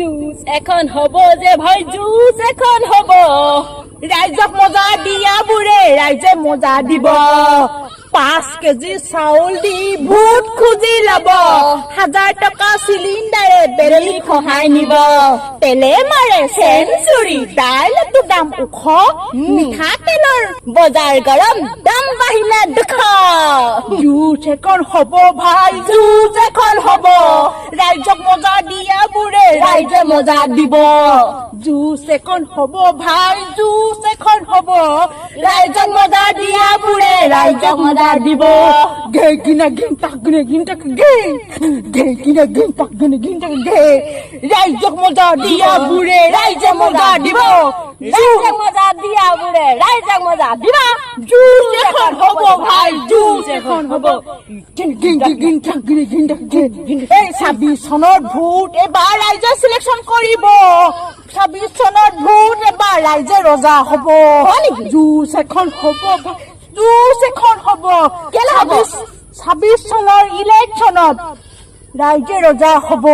Juice এখন হব যে ভাই জুচ এখন হব। ৰাইজক মজা দিয়া বুৰে ৰাইজে মজা দিব। পাঁচ কেজি চাউল দি ভোট খুজি লব। হাজাৰ টকা চিলিণ্ডাৰে বেৰেলি খহাই নিব। তেলে মাৰে চেঞ্চুৰী দাইলতো দাম ওখ। মিঠাতেলৰ বজাৰ গৰম, দাম বাঢ়িলে দুশ। জুচ এখন হব ভাই জুচ এখন হব। ৰাইজে মজা দিব। জুচ এখন হব ভাই জুচ এখন হব। ৰাইজক মজা দিয়া বুৰে ৰাইজক মজা দিব। গে কিনা গিন তাক গিনে গিন তাক গে। গে কিনা গিন তাক গিনে গিন তাক গে। ৰাইজক মজা দিয়া বুৰে ৰাইজে মজা দিব। রাইজে মজা দিয়া বুড়ে রাইজে মজা দিবা। জুচ এখন হব ভাই জুচ এখন হব এই ছাব্বিছ চনত ভোট এবাৰ ৰাইজে চিলেকশ্যন কৰিব ছাব্বিছ চনত ভোট এবাৰ ৰাইজে ৰজা হ'ব। জুচ এখন হ'ব। জুচ এখন হ'ব। কেলে হ'ব? চনৰ ইলেকশ্যনত ৰাইজে ৰজা হ'ব।